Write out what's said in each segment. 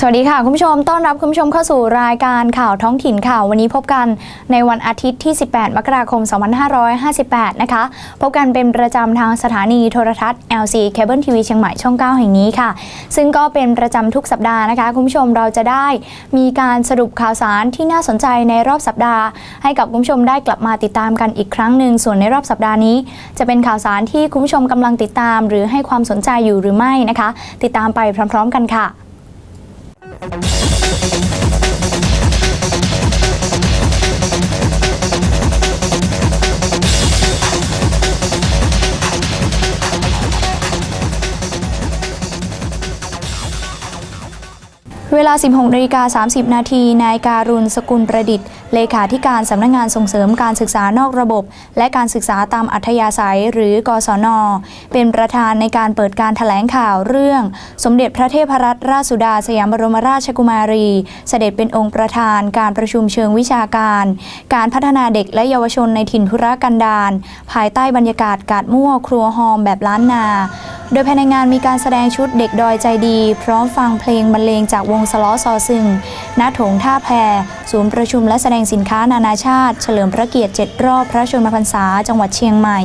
สวัสดีค่ะ คุณผู้ชมต้อนรับคุณผู้ชมเข้าสู่รายการข่าวท้องถิ่นข่าววันนี้พบกันในวันอาทิตย์ที่ 18 มกราคม 2558 นะคะ พบกันเป็นประจำทางสถานีโทรทัศน์ LC Cable TV เชียงใหม่ช่อง 9 แห่งนี้ค่ะ ซึ่งก็เป็นประจำทุกสัปดาห์นะคะ คุณผู้ชมเราจะได้มีการสรุปข่าวสารที่น่าสนใจในรอบสัปดาห์ ให้กับคุณผู้ชมได้กลับมาติดตามกันอีกครั้งหนึ่งส่วนในรอบสัปดาห์นี้ จะเป็นข่าวสารที่คุณผู้ชมกำลังติดตาม หรือให้ความสนใจอยู่หรือไม่นะคะ ติดตามไปพร้อม ๆ กันค่ะ เวลา 16นาฬิกา30 นาที นายการุณสกุลประดิษฐ์เลขาธิการสำนักงงานส่งเสริมการศึกษานอกระบบ และการศึกษาตามอัธยาศัยหรือกศน เป็นประธานในการเปิดการถแถลงข่าวเรื่อง สมเด็จพระเทพรัตนราชสุดาสยามบรมราชกุมารี เสด็จเป็นองค์ประธานการประชุมเชิงวิชาการ การพัฒนาเด็กและเยาวชนในถิ่นธุรกันดารภายใต้บรรยากาศกาดมั่วครัวหอมแบบล้านนา โดยภายในงานมีการแสดงชุดเด็กดอยใจดี พร้อมฟังเพลงบรรเลงจากวงสล้อซอซึงณโถงท่าแพ ศูนย์ประชุมและแสดงสินค้านานาชาติ เฉลิมพระเกียรติ 7 รอบพระชนมพรรษา จังหวัดเชียงใหม่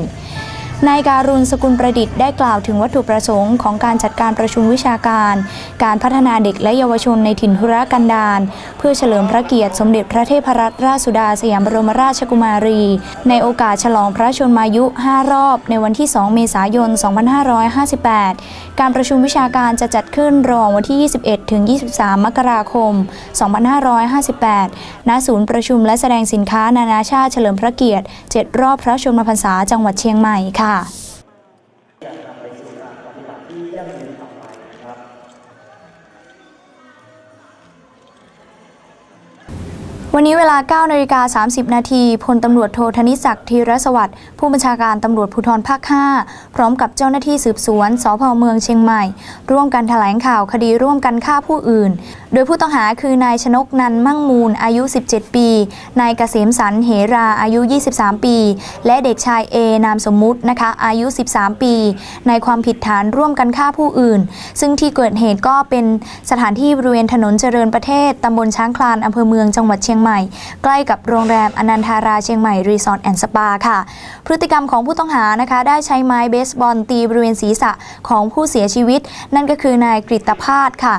นายการุณสกุลประดิษฐ์ได้กล่าวถึงวัตถุประสงค์ของการจัดการประชุมวิชาการ การพัฒนาเด็กและเยาวชนในถิ่นธุรกันดารเพื่อเฉลิมพระเกียรติสมเด็จพระเทพรัตนราชสุดาสยามบรมราชกุมารี ในโอกาสฉลองพระชนมายุ 5 รอบ ในวันที่ 2 เมษายน 2558 การประชุมวิชาการจะจัดขึ้นรองวันที่ 21 ถึง 23 มกราคม 2558 ณ ศูนย์ประชุมและแสดงสินค้านานาชาติเฉลิมพระเกียรติ 7 รอบพระชนมพรรษาจังหวัดเชียงใหม่ค่ะวันนี้เวลา 9นาฬิกา30 นาทีพลตำรวจโทธนิศักดิ์ธีรสวัสดิ์ผู้บัญชาการตำรวจภูธรภาค 5 พร้อมกับเจ้าหน้าที่สืบสวนสพเมืองเชียงใหม่ ร่วมกันแถลงข่าวคดีร่วมกันฆ่าผู้อื่น โดยผู้ต้องหาคือนายชนกนันมั่งมูลอายุ 17 ปี นายเกษมสันเหราอายุ 23 ปี และเด็กชายเอนามสมมุตินะคะอายุ 13 ปี ในความผิดฐานร่วมกันฆ่าผู้อื่น ซึ่งที่เกิดเหตุก็เป็นสถานที่บริเวณถนนเจริญประเทศตำบลช้างคลานอำเภอเมืองจังหวัดเชียงใหม่ ใกล้กับโรงแรมอนันทาราเชียงใหม่รีสอร์ทแอนด์สปาค่ะ พฤติกรรมของผู้ต้องหานะคะ ได้ใช้ไม้เบสบอลตีบริเวณศีรษะของผู้เสียชีวิต นั่นก็คือนายกฤตภาสค่ะ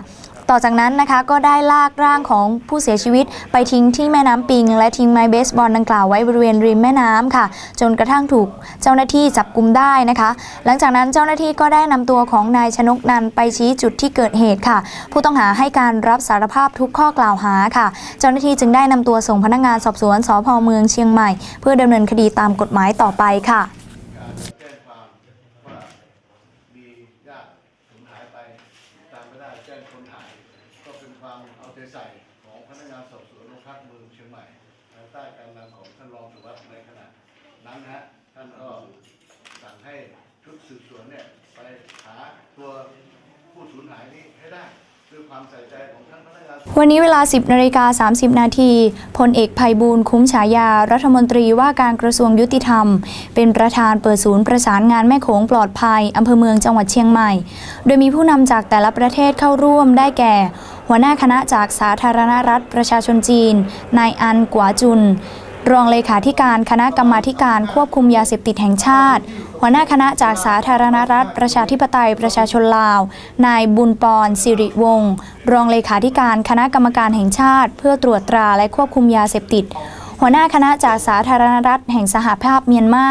ต่อจากนั้นนะคะก็ได้ลากร่างของผู้เสียชีวิต ไปทิ้งที่แม่น้ำปิง และทิ้งไม้เบสบอลดังกล่าวไว้บริเวณริมแม่น้ำค่ะ จนกระทั่งถูกเจ้าหน้าที่จับกุมได้นะคะ หลังจากนั้นเจ้าหน้าที่ก็ได้นำตัวของนายชนกนันไปชี้จุดที่เกิดเหตุค่ะ ผู้ต้องหาให้การรับสารภาพทุกข้อกล่าวหาค่ะ เจ้าหน้าที่จึงได้นำตัวส่งพนักงานสอบสวนสพเมืองเชียงใหม่ เพื่อดำเนินคดีตามกฎหมายต่อไปค่ะ การแจ้งความว่ามีญาติสูญหายไปตามไม่ได้แจ้งคนหาย ก็เป็นความเอาใจใส่ของพนักงานสอบสวนโรงพักเมืองเชียงใหม่ภายใต้การนำของท่านรองสุวัสดิ์ในขณะนั้นนะฮะท่านก็สั่งให้ชุดสืบสวนเนี่ยไปหาตัวผู้สูญหายนี้ให้ได้ด้วยความใส่ใจของท่านพนักงาน วันนี้เวลา 10นาฬิกา30 นาทีพลเอกภัยบูลคุ้มฉายา รัฐมนตรีว่าการกระทรวงยุติธรรม เป็นประธานเปิดศูนย์ประสานงานแม่โขงปลอดภัยอำเภอเมืองจังหวัดเชียงใหม่ โดยมีผู้นำจากแต่ละประเทศเข้าร่วมได้แก่ หัวหน้าคณะจากสาธารณรัฐประชาชนจีน นายอันกัวจุน รองเลขาธิการคณะกรรมาธิการควบคุมยาเสพติดแห่งชาติ หัวหน้าคณะจากสาธารณรัฐ ประชาธิปไตยประชาชนลาว นายบุญปอนสิริวงศ์รองเลขาธิการคณะกรรมการแห่งชาติ เพื่อตรวจตราและควบคุมยาเสพติด หัวหน้าคณะจากสาธารณรัฐแห่งสหภาพเมียนมา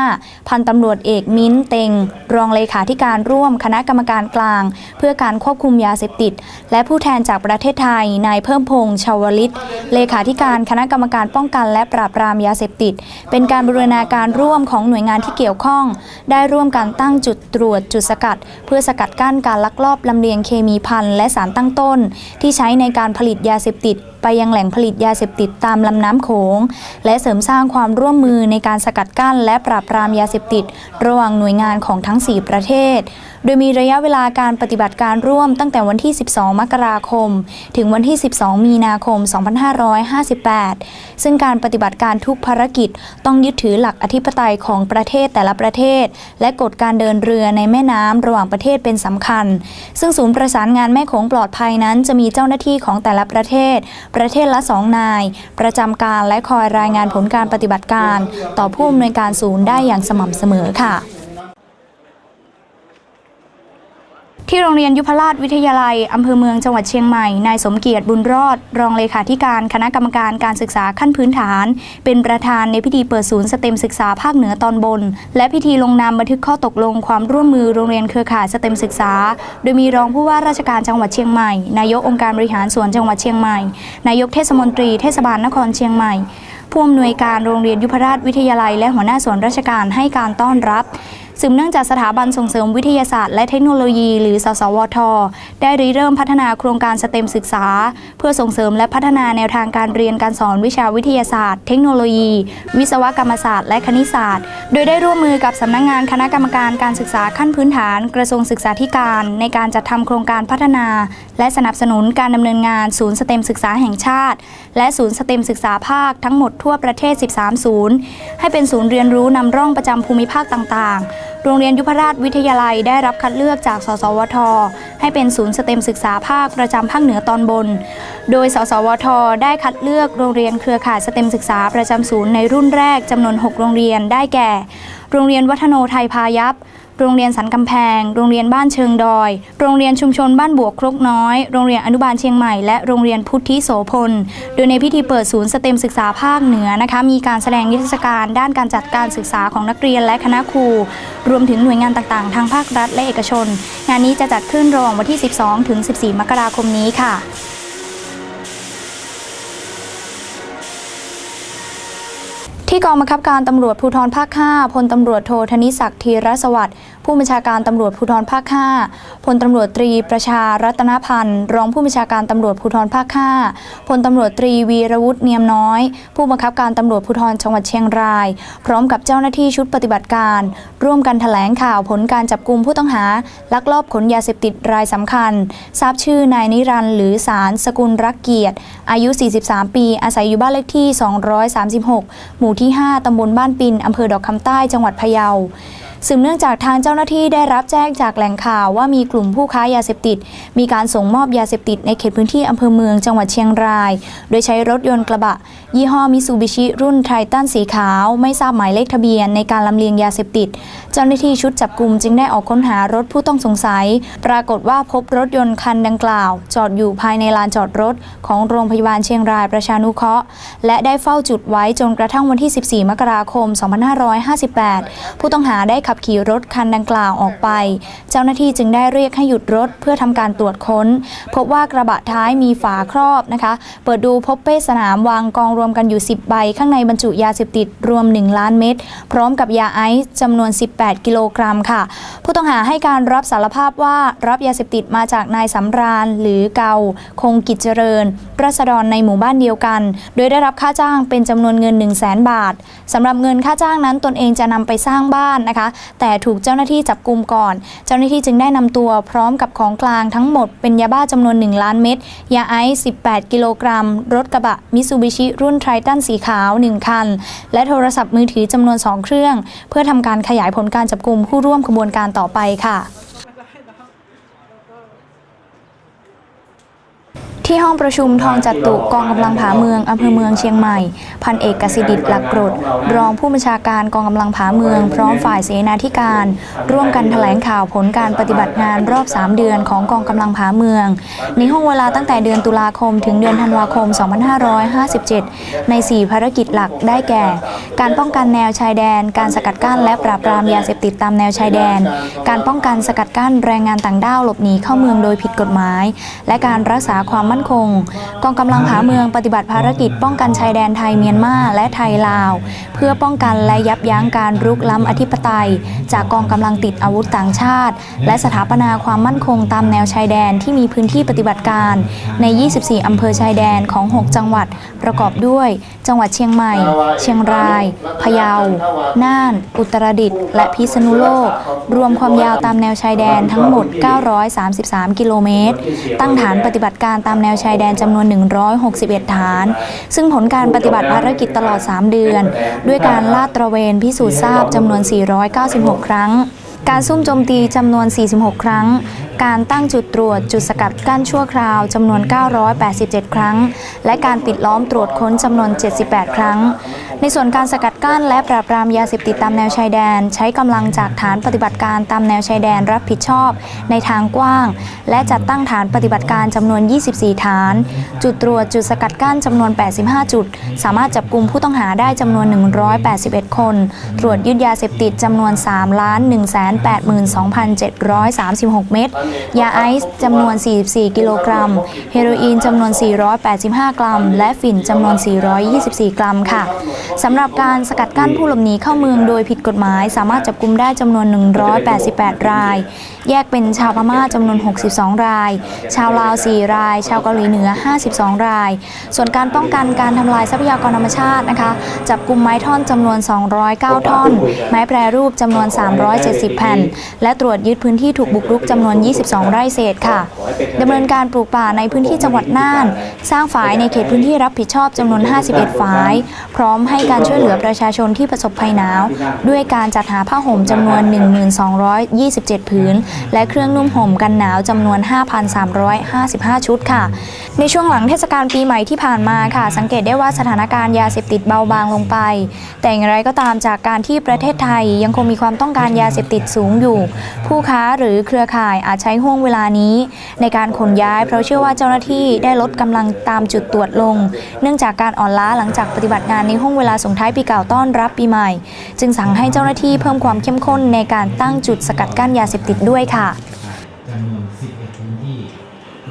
พันตำรวจเอกมิ้นเต็ง รองเลขาธิการร่วมคณะกรรมการกลาง เพื่อการควบคุมยาเสพติด และผู้แทนจากประเทศไทย นายเพิ่มพงษ์ชาวลิต เลขาธิการคณะกรรมการป้องกันและปราบปรามยาเสพติด เป็นการบรูรณาการร่วมของหน่วยงานที่เกี่ยวข้อง ได้ร่วมกันตั้งจุดตรวจจุดสกัด เพื่อสกัดกั้นการลักลอบลำเลียงเคมีพันและสารตั้งต้น ที่ใช้ในการผลิตยาเสพติด ไปยังแหล่งผลิตยาเสพติดตามลำน้ำโขง และเสริมสร้างความร่วมมือในการสกัดกั้นและปราบปรามยาเสพติด ระหว่างหน่วยงานของทั้ง 4 ประเทศ โดยมีระยะเวลาการปฏิบัติการร่วมตั้งแต่วันที่ 12 มกราคม ถึงวันที่ 12 มีนาคม 2558 ซึ่งการปฏิบัติการทุกภารกิจต้องยึดถือหลักอธิปไตยของประเทศแต่ละประเทศ และกฎการเดินเรือในแม่น้ำระหว่างประเทศเป็นสำคัญ ซึ่งศูนย์ประสานงานแม่โขงปลอดภัยนั้น จะมีเจ้าหน้าที่ของแต่ละประเทศ ประเทศละสองนาย ประจำการและคอยรายงานผลการปฏิบัติการ ต่อผู้อำนวยการศูนย์ได้อย่างสม่ำเสมอค่ะ ที่โรงเรียนยุพราชวิทยาลัย อำเภอเมืองจังหวัดเชียงใหม่ นายสมเกียรติบุญรอด รองเลขาธิการคณะกรรมการการศึกษาขั้นพื้นฐาน เป็นประธานในพิธีเปิดศูนย์สเต็มศึกษาภาคเหนือตอนบน และพิธีลงนามบันทึกข้อตกลงความร่วมมือโรงเรียนเครือข่ายสเต็มศึกษา โดยมีรองผู้ว่าราชการจังหวัดเชียงใหม่ นายกองค์การบริหารส่วนจังหวัดเชียงใหม่ นายกเทศมนตรีเทศบาลนครเชียงใหม่ผู้อำนวยการโรงเรียนยุพราชวิทยาลัย และหัวหน้าส่วนราชการให้การต้อนรับ สืบเนื่องจากสถาบันส่งเสริมวิทยาศาสตร์และเทคโนโลยี หรือสสวท ได้ริเริ่มพัฒนาโครงการสเต็มศึกษา เพื่อส่งเสริมและพัฒนาแนวทางการเรียนการสอนวิชาวิทยาศาสตร์ เทคโนโลยี วิศวกรรมศาสตร์ และคณิตศาสตร์ โดยได้ร่วมมือกับสำนักงานคณะกรรมการการศึกษาขั้นพื้นฐาน กระทรวงศึกษาธิการ ในการจัดทำโครงการพัฒนา และสนับสนุนการดำเนินงานศูนย์สเต็มศึกษาแห่งชาติ และศูนย์สเต็มศึกษาภาคทั้งหมดทั่วประเทศ 13 ศูนย์ ให้เป็นศูนย์เรียนรู้นำร่องประจำภูมิภาคต่างๆโรงเรียนยุพราชวิทยาลัยได้รับคัดเลือกจาก สสวท ให้เป็นศูนย์สเต็มศึกษาภาคประจำภาคเหนือตอนบน โดย สสวท ได้คัดเลือกโรงเรียนเครือข่ายสเต็มศึกษาประจำศูนย์ในรุ่นแรกจำนวน 6 โรงเรียนได้แก่ โรงเรียนวัฒโนไทยพายัพ โรงเรียนสันกำแพง โรงเรียนบ้านเชิงดอย โรงเรียนชุมชนบ้านบวกครกน้อย โรงเรียนอนุบาลเชียงใหม่ และโรงเรียนพุทธิโสพล โดยในพิธีเปิดศูนย์สเต็มศึกษาภาคเหนือนะคะ มีการแสดงนิทรรศการด้านการจัดการศึกษาของนักเรียนและคณะครู รวมถึงหน่วยงานต่างๆ ทางภาครัฐและเอกชน งานนี้จะจัดขึ้นระหว่างวันที่ 12 ถึง 14 มกราคมนี้ค่ะ ที่กองบังคับการตำรวจภูธรภาค 5 พลตำรวจโทธนิศักดิ์ธีรสวัสดิ์ผู้บัญชาการตำรวจภูธรภาค 5 พลตำรวจตรีประชารัตนพันธ์ รองผู้บัญชาการตำรวจภูธรภาค 5 พลตำรวจตรีวีรวุฒิเนียมน้อย ผู้บังคับการตำรวจภูธรจังหวัดเชียงราย พร้อมกับเจ้าหน้าที่ชุดปฏิบัติการ ร่วมกันแถลงข่าวผลการจับกลุ่มผู้ต้องหา ลักลอบขนยาเสพติดรายสำคัญ ทราบชื่อนายนิรันดร์หรือสารสกุลรักเกียรติ อายุ 43 ปี อาศัยอยู่บ้านเลขที่ 236 หมู่ที่ที่ 5 ตำบลบ้านปิน อำเภอดอกคำใต้ จังหวัดพะเยา สืบเนื่องจากทางเจ้าหน้าที่ได้รับแจ้งจากแหล่งข่าวว่ามีกลุ่มผู้ค้ายาเสพติด มีการส่งมอบยาเสพติดในเขตพื้นที่อำเภอเมืองจังหวัดเชียงราย โดยใช้รถยนต์กระบะ ยี่ห้อมิซูบิชิรุ่นไททันสีขาว ไม่ทราบหมายเลขทะเบียนในการลำเลียงยาเสพติด เจ้าหน้าที่ชุดจับกลุ่มจึงได้ออกค้นหารถผู้ต้องสงสัย ปรากฏว่าพบรถยนต์คันดังกล่าว จอดอยู่ภายในลานจอดรถ ของโรงพยาบาลเชียงรายประชานุเคราะห์ และได้เฝ้าจุดไว้จนกระทั่งวันที่ 14 มกราคม 2558 ผู้ต้องหาได้ขับขี่รถคันดังกล่าวออกไป เจ้าหน้าที่จึงได้เรียกให้หยุดรถเพื่อทำการตรวจค้น พบว่ากระบะท้ายมีฝาครอบนะคะ เปิดดูพบเป้สนามวางกองรวมกันอยู่ 10 ใบ ข้างในบรรจุยาเสพติดรวม 1 ล้านเม็ดพร้อมกับยาไอซ์จำนวน 18 กิโลกรัมค่ะ ผู้ต้องหาให้การรับสารภาพว่ารับยาเสพติดมาจากนายสำราญหรือเกาคงกิจเจริญรัษฎรในหมู่บ้านเดียวกัน โดยได้รับค่าจ้างเป็นจำนวนเงิน 1 0 0 0 0แบาทสำหรับเงินค่าจ้างนั้นตนเองจะนำไปสร้างบ้านนะคะ แต่ถูกเจ้าหน้าที่จับกลุ่มก่อน เจ้าหน้าที่จึงได้นำตัวพร้อมกับของกลางทั้งหมดเป็นยาบ้าจำนวน 1 ล้านเม็ดยาไอซ์18 กิโลกรัม รถกระบะมิซูบิชิรุ่นไททันสีขาว 1 คัน และโทรศัพท์มือถือจำนวน 2 เครื่อง เพื่อทำการขยายผลการจับกลุ่มผู้ร่วมขบวนการต่อไปค่ะ ที่ห้องประชุมทองจัตุกองกำลังผาเมืองอำเภอเมืองเชียงใหม่ พันเอกกสิดิตหลักกรด รองผู้บัญชาการกองกำลังผาเมือง พร้อมฝ่ายเสนาธิการ ร่วมกันแถลงข่าวผลการปฏิบัติงานรอบ 3 เดือนของกองกำลังผาเมือง ในห้องเวลาตั้งแต่เดือนตุลาคม ถึงเดือนธันวาคม 2557 ใน 4 ภารกิจหลักได้แก่ การป้องกันแนวชายแดน การสกัดกั้นและปราบปรามยาเสพติดตามแนวชายแดน การป้องกันสกัดกั้นแรงงานต่างด้าวหลบหนีเข้าเมืองโดยผิดกฎหมาย และการรักษาความมั่นคง กองกำลังผาเมืองปฏิบัติภารกิจป้องกันชายแดนไทยเมียนมาและไทยลาว เพื่อป้องกันและยับยั้งการรุกล้ำอธิปไตย จากกองกำลังติดอาวุธต่างชาติ และสถาปนาความมั่นคงตามแนวชายแดนที่มีพื้นที่ปฏิบัติการ ใน 24 อำเภอชายแดนของ 6 จังหวัด ประกอบด้วย จังหวัดเชียงใหม่ เชียงราย พะเยา น่าน อุตรดิตถ์ และพิษณุโลก รวมความยาวตามแนวชายแดนทั้งหมด 933 กิโลเมตร ตั้งฐานปฏิบัติการตามแนวชายแดนจำนวน 161 ฐาน ซึ่งผลการปฏิบัติภารกิจตลอด 3 เดือน ด้วยการลาดตระเวนพิสูจน์ทราบจำนวน 496 ครั้งการซุ่มโจมตีจำนวน 46 ครั้ง การตั้งจุดตรวจจุดสกัดกั้นชั่วคราวจำนวน 987 ครั้ง และการปิดล้อมตรวจค้นจำนวน 78 ครั้ง ในส่วนการสกัดกั้นและปราบปรามยาเสพติดตามแนวชายแดน ใช้กำลังจากฐานปฏิบัติการตามแนวชายแดนรับผิดชอบ ในทางกว้าง และจัดตั้งฐานปฏิบัติการจำนวน 24 ฐาน จุดตรวจจุดสกัดกั้นจำนวน 85 จุด สามารถจับกลุ่มผู้ต้องหาได้จำนวน 181 คน ตรวจยึดยาเสพติดจำนวน 3 1 8 2 736 เม็ดยาไอซ์จำนวน 44 กิโลกรัม เฮโรอีนจำนวน 485 กรัม และฝิ่นจำนวน 424 กรัมค่ะสำหรับการสกัดกั้นผู้หลบหนีเข้าเมืองโดยผิดกฎหมาย สามารถจับกุมได้จำนวน 188 ราย แยกเป็นชาวพม่าจำนวน 62 ราย ชาวลาว 4 ราย ชาวเกาหลีเหนือ 52 ราย ส่วนการป้องกันการทำลายทรัพยากรธรรมชาตินะคะ จับกุมไม้ท่อนจำนวน 209 ท่อน ไม้แปรรูปจำนวน 370 แผ่น และตรวจยึดพื้นที่ถูกบุกรุกจำนวน 22 ไร่เศษค่ะดำเนินการปลูกป่าในพื้นที่จังหวัดน่าน สร้างฝายในเขตพื้นที่รับผิดชอบจำนวน 51 ฝาย พร้อมใให้การช่วยเหลือประชาชนที่ประสบภัยหนาว ด้วยการจัดหาผ้าห่มจำนวน 1227 ผืน และเครื่องนุ่มห่มกันหนาวจำนวน 5,355 ชุดค่ะ ในช่วงหลังเทศกาลปีใหม่ที่ผ่านมาค่ะ สังเกตได้ว่าสถานการณ์ยาเสพติดเบาบางลงไป แต่อย่างไรก็ตามจากการที่ประเทศไทยยังคงมีความต้องการยาเสพติดสูงอยู่ ผู้ค้าหรือเครือข่ายอาจใช้ห่วงเวลานี้ ในการขนย้ายเพราะเชื่อว่าเจ้าหน้าที่ได้ลดกำลังตามจุดตรวจลง เนื่องจากการอ่อนล้าหลังจากปฏิบัติงานในห่วงเวลาส่งท้ายปีเก่าต้อนรับปีใหม่ จึงสั่งให้เจ้าหน้าที่เพิ่มความเข้มข้นในการตั้งจุดสกัดกั้นยาเสพติดด้วยค่ะจำนวน11พื้นที่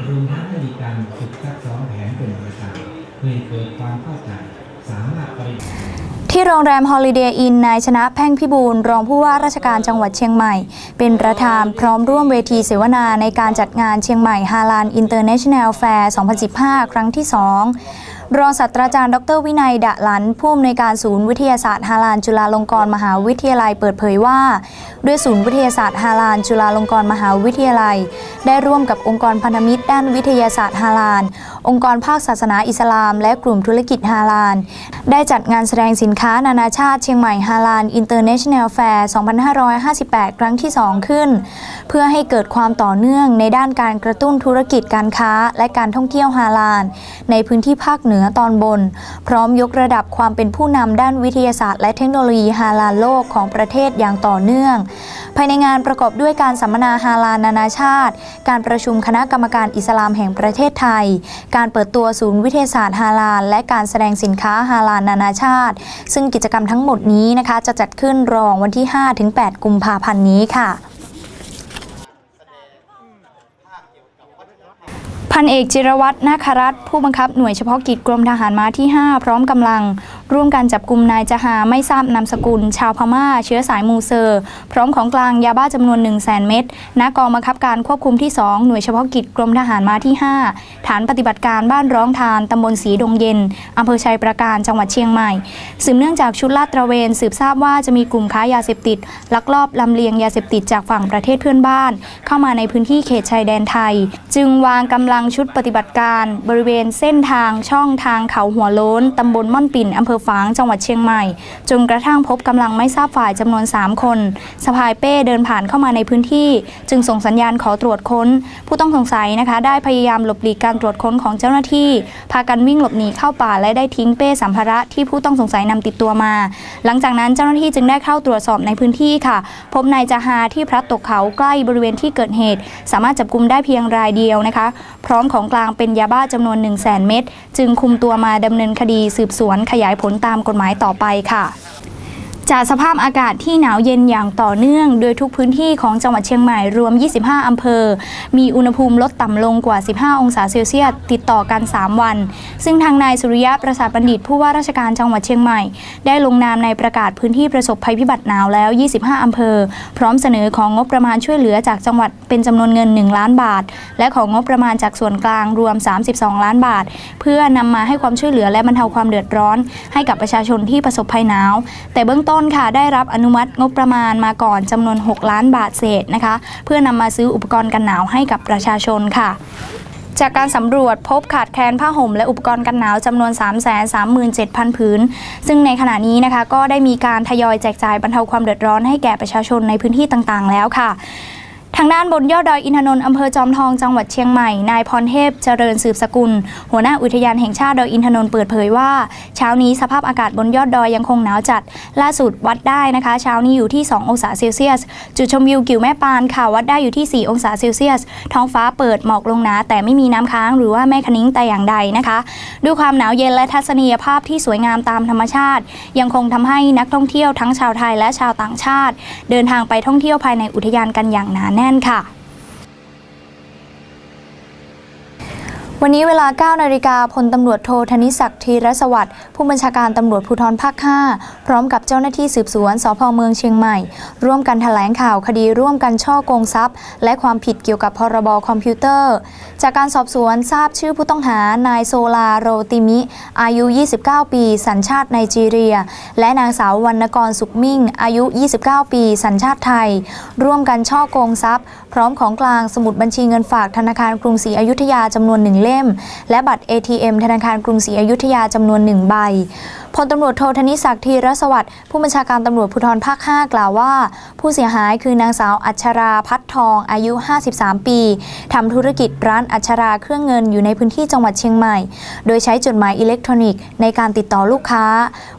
รวมทั้งได้มีการฝึกซักซ้อมแผนเป็นประจำเพื่อเกิดความเข้าใจสามารถปฏิบัติที่โรงแรม Holiday Inn นายชนะแพ่งพิบูลรองผู้ว่าราชการจังหวัดเชียงใหม่ เป็นประธานพร้อมร่วมเวทีเสวนาในการจัดงานเชียงใหม่ฮาลานอินเตอร์เนชั่นแนลแฟร์ 2015 ครั้งที่ 2 รองศาสตราจารย์ ดรวินัย ดะหลัน ผู้อำนวยการศูนย์วิทยาศาสตร์ฮาลานจุฬาลงกรณ์มหาวิทยาลัยเปิดเผยว่า ด้วยศูนย์วิทยาศาสตร์ฮาลานจุฬาลงกรณ์มหาวิทยาลัย ได้ร่วมกับองค์กรพันธมิตรด้านวิทยาศาสตร์ฮาลาน องค์กรภาคศาสนาอิสลาม และกลุ่มธุรกิจฮาลาน ได้จัดงานแสดงสินค้านานาชาติเชียงใหม่ฮาลานอินเตอร์เนชั่นแนลแฟร์2558 ครั้งที่ 2 ขึ้น เพื่อให้เกิดความต่อเนื่องในด้านการกระตุ้นธุรกิจการค้า และการท่องเที่ยวฮาลาน ในพื้นที่ภาคเหนือตอนบน พร้อมยกระดับความเป็นผู้นำด้านวิทยาศาสตร์ และเทคโนโลยีฮาลานโลกของประเทศอย่างต่อเนื่องภายในงานประกอบด้วยการสัมมนาฮาลานนานาชาติ การประชุมคณะกรรมการอิสลามแห่งประเทศไทย การเปิดตัวศูนย์วิทยาศาสตร์ฮาลานและการแสดงสินค้าฮาลานนานาชาติ ซึ่งกิจกรรมทั้งหมดนี้นะคะจะจัดขึ้นรองวันที่ 5-8 กุมภาพันธ์นี้ค่ะพันเอกจิรวัตรนาครัตผู้บังคับหน่วยเฉพาะกิจกรมทหารม้าที่ 5 พร้อมกำลัง ร่วมกันจับกลุ่มนายจหาไม่ทราบนามสกุล ชาวพม่า เชื้อสายมูเซอร์ พร้อมของกลางยาบ้าจำนวน 1 0 0 0 0แเม็ดณกองบังคับการควบคุมที่ 2 หน่วยเฉพาะกิจกรมทหารมาที่ 5 ฐานปฏิบัติการบ้านร้องทานตำบลสีดงเย็นอำเภอชัยประการจังหวัดเชียงใหม่ สืบเนื่องจากชุดลาดตระเวน สืบทราบว่าจะมีกลุ่มค้ายาเสพติด ลักลอบลำเลียงยาเสพติดจากฝั่งประเทศเพื่อนบ้าน เข้ามาในพื้นที่เขตชายแดนไทย จึงวางกำลังชุดปฏิบัติการ บริเวณเส้นทางช่องทางเขาหัวโล้นตำบลม่อนปิ่นอำเภอฝางจังหวัดเชียงใหม่ จนกระทั่งพบกำลังไม่ทราบฝ่ายจำนวน 3 คนสะพายเป้เดินผ่านเข้ามาในพื้นที่ จึงส่งสัญญาณขอตรวจค้น ผู้ต้องสงสัยนะคะ ได้พยายามหลบหลีกการตรวจค้นของเจ้าหน้าที่ พากันวิ่งหลบหนีเข้าป่าและได้ทิ้งเป้สัมภาระที่ผู้ต้องสงสัยนำติดตัวมา หลังจากนั้นเจ้าหน้าที่จึงได้เข้าตรวจสอบในพื้นที่ค่ะ พบนายจาฮาที่พลัดตกเขาใกล้บริเวณที่เกิดเหตุ สามารถจับกุมได้เพียงรายเดียวนะคะ พร้อมของกลางเป็นยาบ้าจำนวน 1 0 0 0 0แเม็ดจึงคุมตัวมาดำเนินคดีสืบสวนขยายผผลตามกฎหมายต่อไปค่ะ จากสภาพอากาศที่หนาวเย็นอย่างต่อเนื่อง โดยทุกพื้นที่ของจังหวัดเชียงใหม่รวม 25 อำเภอ มีอุณหภูมิลดต่ำลงกว่า 15 องศาเซลเซียสติดต่อกัน 3 วัน ซึ่งทางนายสุริยะประสาทบัณฑิตผู้ว่าราชการจังหวัดเชียงใหม่ ได้ลงนามในประกาศพื้นที่ประสบภัยพิบัติหนาวแล้ว 25 อำเภอ พร้อมเสนอของงบประมาณช่วยเหลือจากจังหวัดเป็นจำนวนเงิน 1 ล้านบาท และของงบประมาณจากส่วนกลางรวม 32 ล้านบาท เพื่อนำมาให้ความช่วยเหลือและบรรเทาความเดือดร้อน ให้กับประชาชนที่ประสบภัยหนาว แต่เบื้องต้นค่ะได้รับอนุมัติงบประมาณมาก่อนจำนวน 6 ล้านบาทเศษนะคะ เพื่อนำมาซื้ออุปกรณ์กันหนาวให้กับประชาชนค่ะจากการสำรวจพบขาดแคลนผ้าห่มและอุปกรณ์กันหนาวจำนวน 337,000 ผืน ซึ่งในขณะนี้นะคะก็ได้มีการทยอยแจกจ่ายบรรเทาความเดือดร้อนให้แก่ประชาชนในพื้นที่ต่างๆ แล้วค่ะ ทางด้านบนยอดดอยอินทนนท์อำเภอจอมทองจังหวัดเชียงใหม่ นายพรเทพเจริญสืบสกุล หัวหน้าอุทยานแห่งชาติดอยอินทนนท์เปิดเผยว่า เช้านี้สภาพอากาศบนยอดดอยยังคงหนาวจัด ล่าสุดวัดได้นะคะ เช้านี้อยู่ที่ 2 องศาเซลเซียส จุดชมวิวกิ่วแม่ปานค่ะวัดได้อยู่ที่ 4 องศาเซลเซียส ท้องฟ้าเปิดหมอกลงหนาแต่ไม่มีน้ำค้างหรือว่าแม่คะนิ้งแต่อย่างใดนะคะด้วยความหนาวเย็นและทัศนียภาพที่สวยงามตามธรรมชาติ ยังคงทำให้นักท่องเที่ยวทั้งชาวไทยและชาวต่างชาติ เดินทางไปท่องเที่ยวภายในอุทยานกันอย่างหนาแน่นแน่นค่ะ วันนี้เวลา 9 นาฬิกาพลตำรวจโทธนิศักดิ์ธีรสวัสดิ์ผู้บัญชาการตำรวจภูธรภาค 5 พร้อมกับเจ้าหน้าที่สืบสวนสพเมืองเชียงใหม่ ร่วมกันแถลงข่าวคดีร่วมกันช่อโกงทรัพย์ และความผิดเกี่ยวกับพรบคอมพิวเตอร์ จากการสอบสวนทราบชื่อผู้ต้องหานายโซลาโรติมิ อายุ 29 ปี สัญชาติไนจีเรีย และนางสาววรรณกรสุขมิ่ง อายุ 29 ปี สัญชาติไทย ร่วมกันช่อโกงทรัพย์ พร้อมของกลางสมุดบัญชีเงินฝากธนาคารกรุงศรีอยุธยาจำนวนหนึ่งเล่มและบัตร ATM ธนาคารกรุงศรีอยุธยาจำนวนหนึ่งใบ พลตำรวจโทธนิศักดิ์ธีรสวัสดิ์ผู้บัญชาการตำรวจภูธรภาค 5 กล่าวว่า ผู้เสียหายคือนางสาวอัชราพัฒทองอายุ 53 ปีทำธุรกิจร้านอัชราเครื่องเงินอยู่ในพื้นที่จังหวัดเชียงใหม่ โดยใช้จดหมายอิเล็กทรอนิกส์ในการติดต่อลูกค้า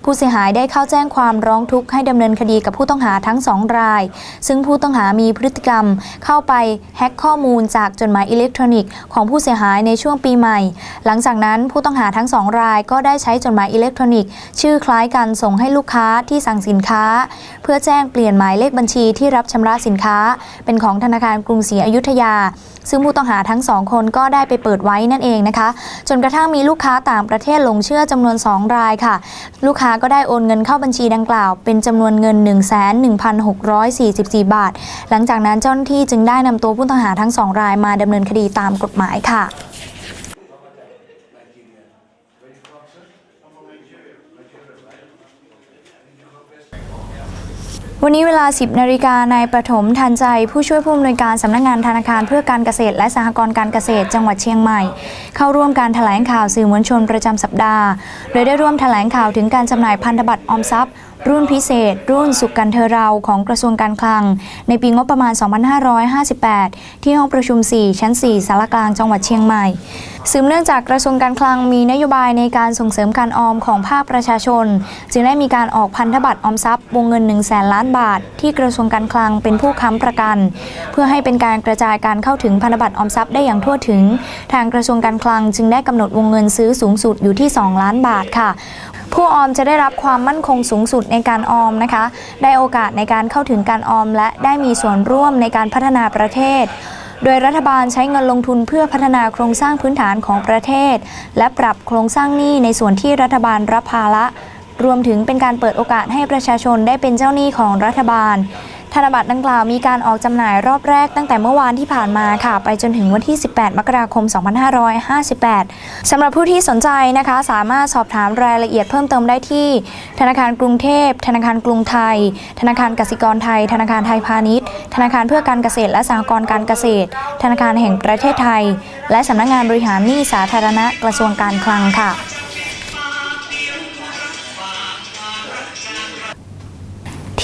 ผู้เสียหายได้เข้าแจ้งความร้องทุกข์ให้ดำเนินคดีกับผู้ต้องหาทั้งสองราย ซึ่งผู้ต้องหามีพฤติกรรม เข้าไปแฮ็กข้อมูลจากจดหมายอิเล็กทรอนิกส์ของผู้เสียหายในช่วงปีใหม่ หลังจากนั้นผู้ต้องหาทั้งสองรายก็ได้ใช้จดหมายอิเล็กทรอนิกส์ชื่อคล้ายกันส่งให้ลูกค้าที่สั่งสินค้า เพื่อแจ้งเปลี่ยนหมายเลขบัญชีที่รับชำระสินค้า เป็นของธนาคารกรุงศรีอยุธยา ซึ่งผู้ต้องหาทั้งสองคนก็ได้ไปเปิดไว้นั่นเองนะคะ จนกระทั่งมีลูกค้าต่างประเทศหลงเชื่อจำนวน 2 รายค่ะ ลูกค้าก็ได้โอนเงินเข้าบัญชีดังกล่าว เป็นจำนวนเงิน 111,644 บาท หลังจากนั้นเจ้าหน้าที่จึงได้นำตัวผู้ต้องหาทั้งสองรายมาดำเนินคดีตามกฎหมายค่ะ วันนี้เวลา 10นาฬิกานายประถมทันใจผู้ช่วยผู้อำนวยการสำนักงานธนาคารเพื่อการเกษตร และสหกรณ์การเกษตรจังหวัดเชียงใหม่ เข้าร่วมการแถลงข่าวสื่อมวลชนประจำสัปดาห์ โดยได้ร่วมแถลงข่าวถึงการจำหน่ายพันธบัตรออมทรัพย์ รุ่นพิเศษ รุ่นสุขกันเทอเราของกระทรวงการคลัง ในปีงบประมาณ 2558 ที่ห้องประชุม 4 ชั้น 4สารกลางจังหวัดเชียงใหม่สืบเนื่องจากกระทรวงการคลังมีนโยบายในการส่งเสริมการออมของภาคประชาชน จึงได้มีการออกพันธบัตรออมทรัพย์วงเงิน 1 0 0 0 0แสนล้านบาท ที่กระทรวงการคลังเป็นผู้ค้ำประกัน เพื่อให้เป็นการกระจายการเข้าถึงพันธบัตรออมทรัพย์ได้อย่างทั่วถึง ทางกระทรวงการคลังจึงได้กำหนดวงเงินซื้อสูงสุดอยู่ที่ 2 ล้านบาทค่ะ ผู้ออมจะได้รับความมั่นคงสูงสุดในการออมนะคะ ได้โอกาสในการเข้าถึงการออม และได้มีส่วนร่วมในการพัฒนาประเทศ โดยรัฐบาลใช้เงินลงทุนเพื่อพัฒนาโครงสร้างพื้นฐานของประเทศ และปรับโครงสร้างหนี้ในส่วนที่รัฐบาลรับภาระรวมถึงเป็นการเปิดโอกาสให้ประชาชนได้เป็นเจ้าหนี้ของรัฐบาล ธนบัตรดังกล่าวมีการออกจำหน่ายรอบแรกตั้งแต่เมื่อวานที่ผ่านมาค่ะ ไปจนถึงวันที่ 18 มกราคม 2558 สำหรับผู้ที่สนใจนะคะ สามารถสอบถามรายละเอียดเพิ่มเติมได้ที่ ธนาคารกรุงเทพ ธนาคารกรุงไทย ธนาคารกสิกรไทย ธนาคารไทยพาณิชย์ ธนาคารเพื่อการเกษตรและสหกรณ์การเกษตร ธนาคารแห่งประเทศไทย และสำนักงานบริหารหนี้สาธารณะกระทรวงการคลังค่ะ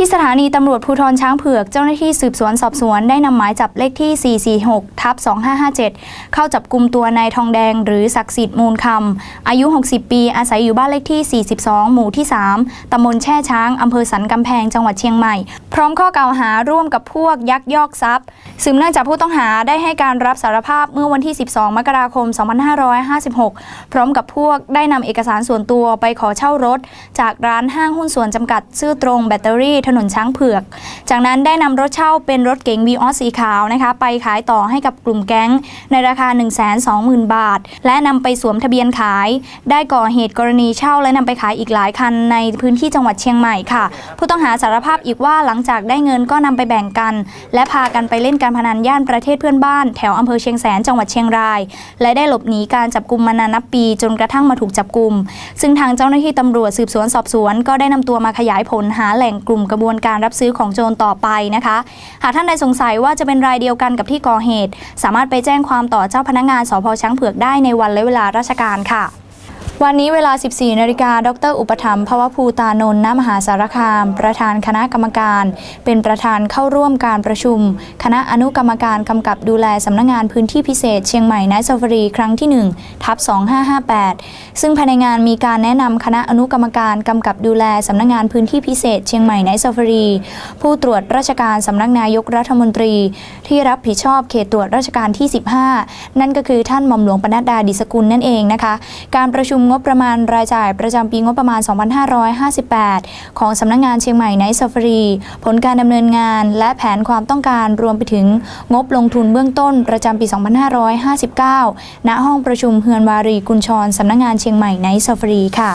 ที่สถานีตำรวจภูธรช้างเผือกเจ้าหน้าที่สืบสวนสอบสวนได้นำหมายจับเลขที่ 446 ทับ 2557 เข้าจับกลุ่มตัวนายทองแดงหรือศักดิ์สิทธิ์มูลคำอายุ 60 ปีอาศัยอยู่บ้านเลขที่ 42 หมู่ที่ 3 ตำบลแช่ช้างอำเภอสันกำแพงจังหวัดเชียงใหม่ พร้อมข้อกล่าวหาร่วมกับพวกยักยอกทรัพย์สืบเนื่องจากผู้ต้องหาได้ให้การรับสารภาพเมื่อวันที่ 12 มกราคม 2556 พร้อมกับพวกได้นำเอกสารส่วนตัวไปขอเช่ารถ จากร้านห้างหุ้นส่วนจำกัดซื่อตรงแบตเตอรี่ถนนช้างเผือก จากนั้นได้นำรถเช่าเป็นรถเก๋งวีออสสีขาวนะคะไปขายต่อให้กับกลุ่มแก๊ง ในราคา 120,000 บาท และนำไปสวมทะเบียนขาย ได้ก่อเหตุกรณีเช่าและนำไปขายอีกหลายคันในพื้นที่จังหวัดเชียงใหม่ค่ะ ผู้ต้องหาสารภาพอีกว่าหลังจากได้เงินก็นำไปแบ่งกัน และพากันไปเล่นการพนันย่านประเทศเพื่อนบ้านแถวอำเภอเชียงแสนจังหวัดเชียงราย และได้หลบหนีการจับกลุ่มมานานนับปีจนกระทั่งมาถูกจับกลุ่มซึ่งทางเจ้าหน้าที่ตำรวจสืบสวนสอบสวน ก็ได้นำตัวมาขยายผลหาแหล่งกลุ่มกระบวนการรับซื้อของโจรต่อไปนะคะ หากท่านใดสงสัยว่าจะเป็นรายเดียวกันกับที่ก่อเหตุ สามารถไปแจ้งความต่อเจ้าพนักงานสพช้างเผือกได้ในวันและเวลาราชการค่ะ วันนี้เวลา 14 นาฬิกา ดร อุปถัมภวภูตานนท์ณมหาสารคาม ประธานคณะกรรมการ เป็นประธานเข้าร่วมการประชุม คณะอนุกรรมการกำกับดูแลสำนักงงานพื้นที่พิเศษเชียงใหม่ไนท์ซ f ฟรีครั้งที่ 1 ทับ 2558 ซึ่งภายในงานมีการแนะนำคณะอนุกรรมการกำกับดูแลสำนักงงานพื้นที่พิเศษเชียงใหม่ไนท์ซ f ฟรี ผู้ตรวจราชการสำนักนายกรัฐมนตรี ที่รับผิดชอบเขตตรวจราชการที่ 15 นั่นก็คือท่านหม่อมหลวงปนัดดาดิสกุลนั่นเองนะคะ การประชุมงบประมาณรายจ่ายประจำปีงบประมาณ 2558 ของสำนักงงานเชียงใหม่ไนท์ซ f ฟรีผลการดำเนินงาน และแผนความต้องการรวมไปถึงงบลงทุนเบื้องต้นประจำปี 2559 ณ ห้องประชุมเฮือนวารีกุญชรสำนักงงานเชียงใหม่ไนท์ซ f ฟรีค่ะ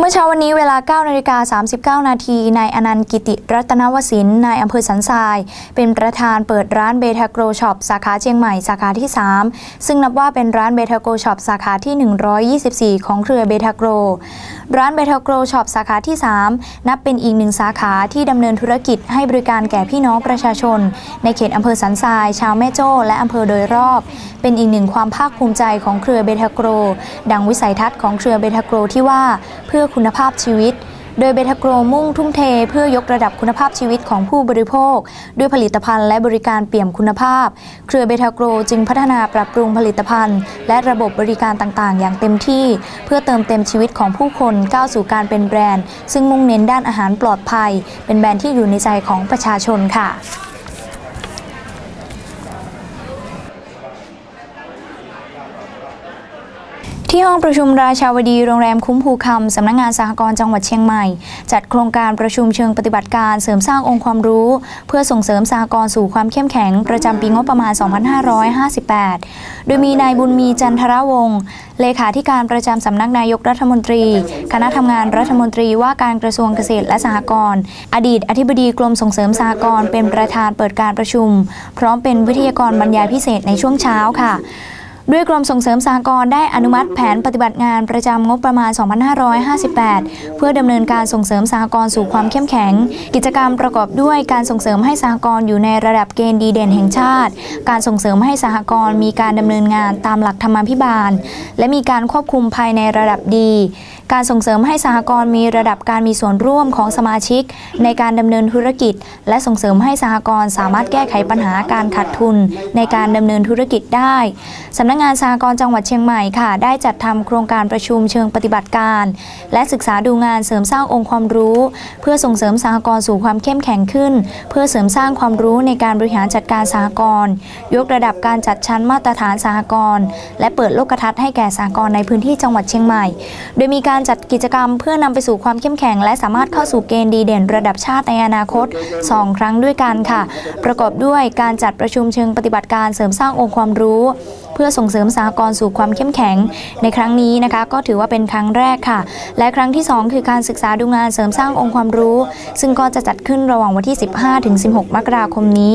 เมื่อเช้าวันนี้เวลา 9 นาฬิกา 39 นาที นายอนันต์กิติรัตนวสิน นายอำเภอสันทราย เป็นประธานเปิดร้านเบทาโกรช็อปสาขาเชียงใหม่สาขาที่ 3 ซึ่งนับว่าเป็นร้านเบทาโกรช็อปสาขาที่ 124 ของเครือเบทาโกร ร้านเบทาโกรช็อปสาขาที่ 3 นับเป็นอีกหนึ่งสาขาที่ดำเนินธุรกิจให้บริการแก่พี่น้องประชาชน ในเขตอำเภอสันทราย ชาวแม่โจ้ และอำเภอโดยรอบ เป็นอีกหนึ่งความภาคภูมิใจของเครือเบทาโกร ดังวิสัยทัศน์ของเครือเบทาโกรที่ว่าเพื่อคุณภาพชีวิต โดยเบทาโกรมุ่งทุ่มเท เพื่อยกระดับคุณภาพชีวิตของผู้บริโภค ด้วยผลิตภัณฑ์และบริการเปี่ยมคุณภาพ เครือเบทาโกรจึงพัฒนาปรับปรุงผลิตภัณฑ์ และระบบบริการต่างๆ อย่างเต็มที่ เพื่อเติมเต็มชีวิตของผู้คนก้าวสู่การเป็นแบรนด์ ซึ่งมุ่งเน้นด้านอาหารปลอดภัย เป็นแบรนด์ที่อยู่ในใจของประชาชนค่ะ ที่ห้องประชุมราชาวดีโรงแรมคุ้มภูคำสำนักงานสหกรณ์จังหวัดเชียงใหม่ จัดโครงการประชุมเชิงปฏิบัติการเสริมสร้างองค์ความรู้ เพื่อส่งเสริมสหกรณ์สู่ความเข้มแข็ง ประจำปีงบประมาณ 2558 โดยมีนายบุญมีจันทรวงศ์เลขาธิการประจำสำนักนายกรัฐมนตรี คณะทำงานรัฐมนตรีว่าการกระทรวงเกษตรและสหกรณ์อดีตอธิบดีกรมส่งเสริมสหกรณ์เป็นประธานเปิดการประชุม พร้อมเป็นวิทยากรบรรยายพิเศษในช่วงเช้าค่ะ ด้วยกรมส่งเสริมสหกรณ์ได้อนุมัติแผนปฏิบัติงานประจำงบประมาณ 2558 เพื่อดำเนินการส่งเสริมสหกรณ์สู่ความเข้มแข็ง กิจกรรมประกอบด้วยการส่งเสริมให้สหกรณ์อยู่ในระดับเกณฑ์ดีเด่นแห่งชาติ การส่งเสริมให้สหกรณ์มีการดำเนินงานตามหลักธรรมาภิบาล และมีการควบคุมภายในระดับดี การส่งเสริมให้สหกรณ์มีระดับการมีส่วนร่วมของสมาชิก ในการดำเนินธุรกิจ และส่งเสริมให้สหกรณ์สามารถแก้ไขปัญหาการขาดทุน ในการดำเนินธุรกิจได้สำนักงานสหกรณ์จังหวัดเชียงใหม่ค่ะ ได้จัดทำโครงการประชุมเชิงปฏิบัติการ และศึกษาดูงานเสริมสร้างองค์ความรู้ เพื่อส่งเสริมสหกรณ์สู่ความเข้มแข็งขึ้น เพื่อเสริมสร้างความรู้ในการบริหารจัดการสหกรณ์ยกระดับการจัดชั้นมาตรฐานสหกรณ์และเปิดโลกทัศน์ให้แก่สหกรณ์ในพื้นที่จังหวัดเชียงใหม่ โดยมีการจัดกิจกรรมเพื่อนำไปสู่ความเข้มแข็ง และสามารถเข้าสู่เกณฑ์ดีเด่นระดับชาติในอนาคต 2 ครั้งด้วยกันค่ะ ประกอบด้วยการจัดประชุมเชิงปฏิบัติการเสริมสร้างองค์ความรู้ เพื่อส่งเสริมสหกรณ์สู่ความเข้มแข็ง ในครั้งนี้นะคะ ก็ถือว่าเป็นครั้งแรกค่ะ และครั้งที่ 2 คือการศึกษาดูงานเสริมสร้างองค์ความรู้ ซึ่งก็จะจัดขึ้นระหว่างวันที่ 15ถึง16 มกราคมนี้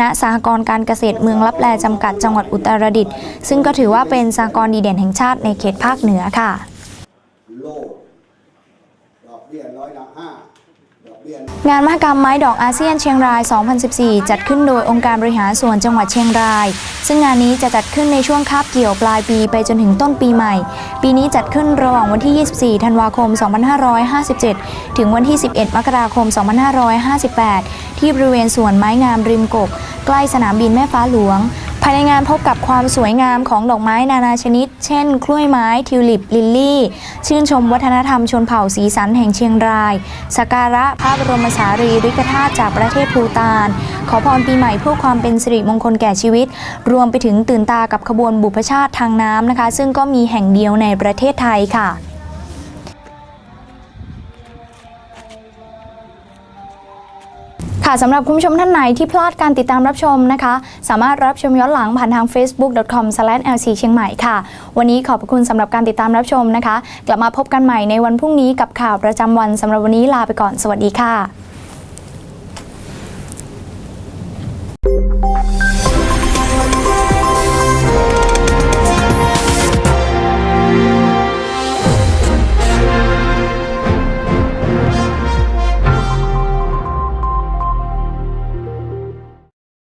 ณสหกรณ์การเกษตรเมืองลับแลจำกัดจังหวัดอุตรดิตถ์ซึ่งก็ถือว่าเป็นสหกรณ์ดีเด่นแห่งชาติในเขตภาคเหนือค่ะ โลกดอกเบี้ยร้อยละห้างานมหกรรมไม้ดอกอาเซียนเชียงราย 2014 จัดขึ้นโดยองค์การบริหารส่วนจังหวัดเชียงราย ซึ่งงานนี้จะจัดขึ้นในช่วงคาบเกี่ยวปลายปีไปจนถึงต้นปีใหม่ ปีนี้จัดขึ้นระหว่างวันที่ 24 ธันวาคม 2557 ถึงวันที่ 11 มกราคม 2558 ที่บริเวณสวนไม้งามริมกก ใกล้สนามบินแม่ฟ้าหลวง ภายในงานพบกับความสวยงามของดอกไม้นานาชนิด เช่น กล้วยไม้ ทิวลิป ลิลลี่ ชื่นชมวัฒนธรรมชนเผ่าสีสันแห่งเชียงราย สักการะพระบรมสารีริกธาตุจากประเทศภูตาน ขอพรปีใหม่เพื่อความเป็นสิริมงคลแก่ชีวิต รวมไปถึงตื่นตากับขบวนบุพชาติทางน้ำนะคะ ซึ่งก็มีแห่งเดียวในประเทศไทยค่ะ ค่ะสำหรับคุณผู้ชมท่านไหนที่พลาดการติดตามรับชมนะคะ สามารถรับชมย้อนหลังผ่านทาง facebook.com/lc เชียงใหม่ค่ะ วันนี้ขอบพระคุณสำหรับการติดตามรับชมนะคะ กลับมาพบกันใหม่ในวันพรุ่งนี้กับข่าวประจำวันสำหรับวันนี้ลาไปก่อน สวัสดีค่ะ